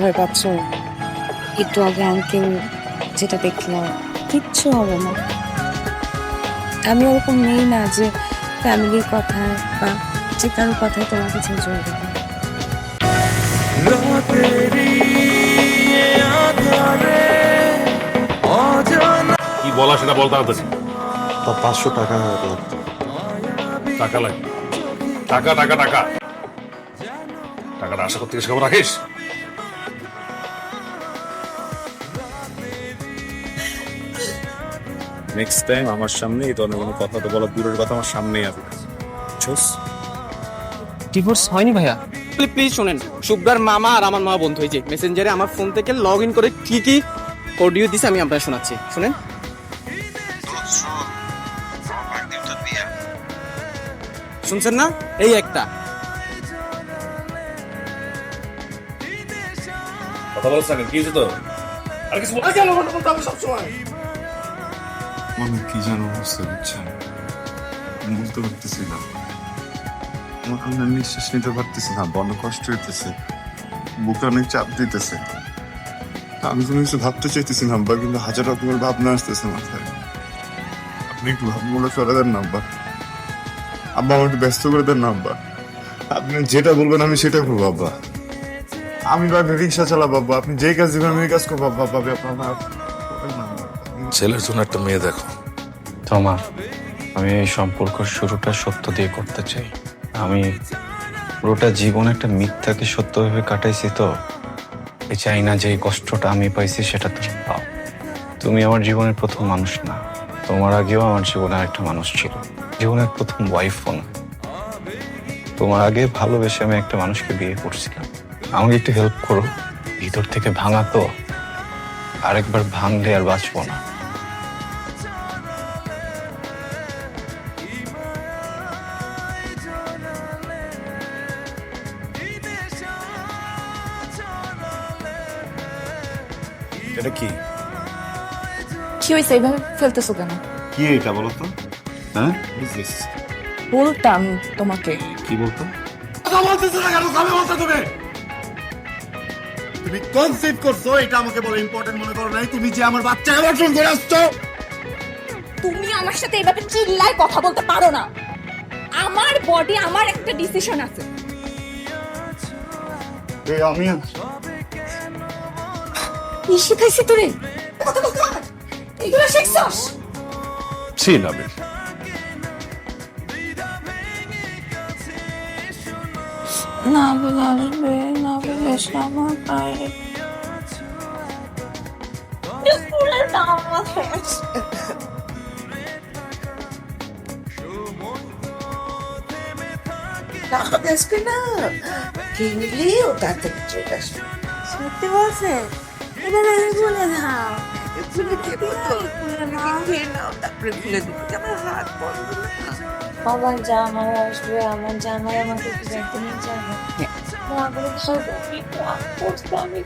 ভয় পাচ্ছ? একটু আগে আঙ্কেল যেটা দেখলাম। কিচ্ছু হবে না। আমি ওরকম নেই না যে ফ্যামিলির কথায় বা যে কারোর কথায় তোমাকে ছেড়ে চলে যাব কি বলা সেটা বলতে হবে তা পাঁচশো টাকা লাগতো টাকা লাগে টাকা টাকা টাকা। টাকাটা আশা করতে খবর রাখিস? নেক্সট টাইম আমার সামনে এই ধরনের কোনো কথা তো বলা দূরের কথা আমার সামনেই আসবে। বুঝছস? ডিভোর্স হয়নি ভাইয়া? প্লিজ শোনেন শুভ্রার মামা আর আমার মা বন্ধু হয়েছে মেসেঞ্জারে আমার ফোন থেকে লগ ইন করে কি কি অডিও দিছে আমি আপনার শোনাচ্ছি। শুনেন? শুনছেন না? এই একটা। কথা বলছ কি হয়েছে তো আর কিছু বলতে কেন বলতে হবে সবসময় মনে কি যেন অবস্থা, বুঝছেন? বুঝতে পারতেছি না আমার আমি নিঃশ্বাস নিতে পারতেছি না বড় কষ্ট হইতেছে। বুকে অনেক চাপ দিতেছে। আমি কোনো কিছু ভাবতে চাইতেছি না, আব্বা, কিন্তু হাজার রকমের ভাবনা আসতেছে মাথায়। আপনি একটু ভাবনাগুলো করে দেন না, আব্বা। আব্বা, আমাকে ব্যস্ত করে দেন না, আব্বা। আপনি যেটা বলবেন আমি সেটা করব, আব্বা। আমি ভাবি রিক্সা চালাবো, আব্বা। আপনি যে কাজ দিবেন, আমি কাজ করব, আব্বা। ভাবি, আপনার। ছেলের জন্য একটা মেয়ে দেখো। তোমা আমি এই সম্পর্ক শুরুটা সত্য দিয়ে করতে চাই। আমি পুরোটা জীবন একটা মিথ্যাকে সত্য ভেবে কাটাইছি তো। চাই না যে কষ্টটা আমি পাইছি সেটা তুমি পাও। তুমি আমার জীবনের প্রথম মানুষ না। তোমার আগেও আমার জীবনে একটা মানুষ ছিল। জীবনের প্রথম ওয়াইফও না। তোমার আগে ভালোবেসে আমি একটা মানুষকে বিয়ে করছিলাম। আমাকে একটু হেল্প করো। ভিতর থেকে ভাঙা তো। আরেকবার ভাঙলে আর বাঁচবো না। এটা কি? কি হয়েছে? এইভাবে ফেলতেছো কেন? কি এটা বলো তো? হ্যাঁ? বলতাম তোমাকে। কি বলতো? কথা বলতেছ না কেন? আমি বলতে তুমি। তুমি কনসিভ করছ এটা আমাকে বলে ইম্পর্টেন্ট মনে করো নাই। তুমি যে আমার বাচ্চা অ্যাবর্শন করে আসছো। তুমি আমার সাথে এভাবে চিল্লায় কথা বলতে পারো না। আমার বডি আমার একটা ডিসিশন আছে। আমি কি শিখাইছি তোরে? কথা বলতে এগুলো শিখছস? ছিল আমি না বলে আসবে না বলে এসে আমার পায়ে স্কুলের নাম মাথায় আসবে না? কিনলেও তার থেকে চলে আসবে। সত্যি বলছে? বলে দাও আমার না আমার আসবে আমার জামাই আমাকে একটু দেখতে নিয়ে যাবে আমি